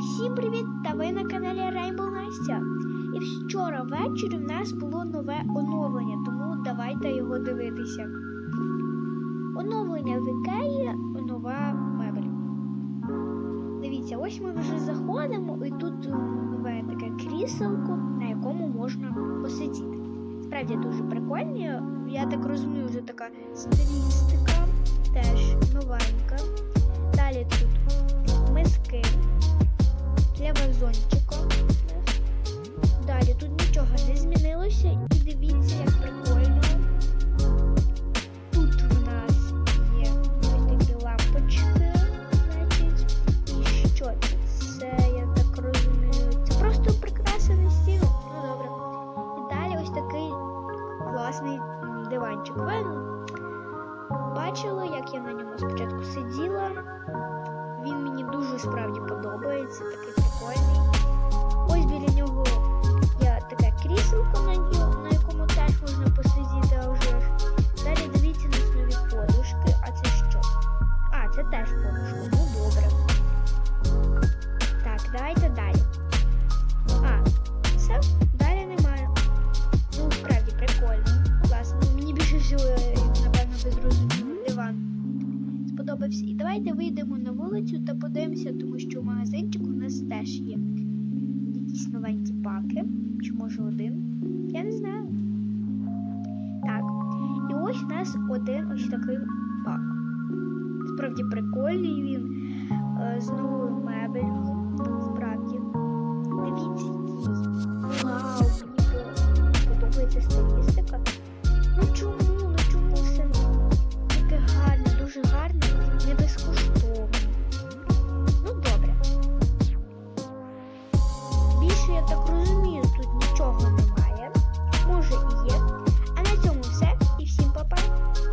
Всім привіт! Та ви на каналі Rainbow Настя. І вчора ввечері в нас було нове оновлення, тому давайте його дивитися. Оновлення в Ікеї нова мебель. Дивіться, ось ми вже заходимо, і тут е, нове таке кріселко, на якому можна посидіти. Справді дуже прикольні. Я так розумію, вже така стилістика, теж новенька. Змінилося і дивіться, як прикольно. Тут в нас є ось такі лампочки, значить. І що це? Це, я так розумію, це просто прикраса на стіну. Ну добре. І далі ось такий класний диванчик. Ви бачили, як я на ньому спочатку сиділа. Він мені дуже справді подобається, такий прикольний. Ну добре. Так, давайте далі. А, все, далі немає. Ну, справді прикольно. Класно. Ну, Мені більше всього, е, напевно, ви зрозуміли диван сподобався. І давайте вийдемо на вулицю та подивимося, тому що в магазинчику у нас теж є якісь новенькі паки. Чи може один? Я не знаю. Так. І ось у нас один ось такий пак. Справді прикольний він. е, З новою мебелью. Справді. Дивіться. Вау, мені подобається стилістика. Ну чому? Ну чому все таке гарне, дуже гарне, не безкоштовно. Ну добре. Більше я так розумію,